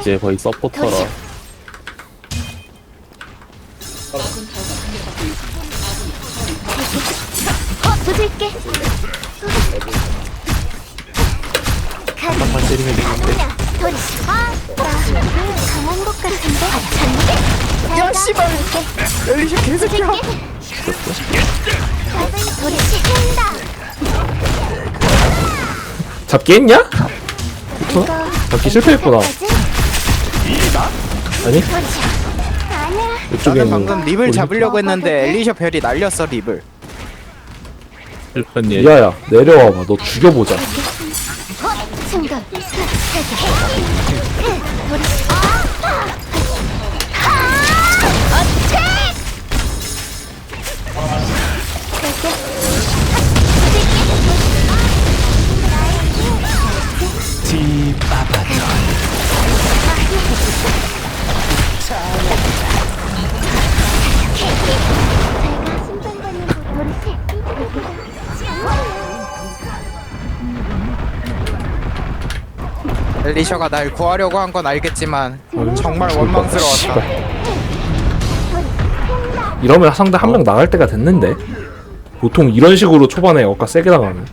이제 거의 서포터라. 한번 때리면 되는데 도리. 아, 나 강한 것 같은데. 아, 야, 씨발. 엘리시 개새끼야. 도리. 잡기 했냐? 이거 잡기 실패했구나. 아니야. 이쪽에 나는 방금 립을 잡으려고 했는데 엘리셔 별이 날렸어 립을. 야야 내려와봐. 너 죽여보자 엘리셔가 날 구하려고 한 건 알겠지만 음, 정말. 원망스러웠다. 이러면 상대 한 명 나갈 때가 됐는데 보통 이런 식으로 초반에 억까 세게 나가면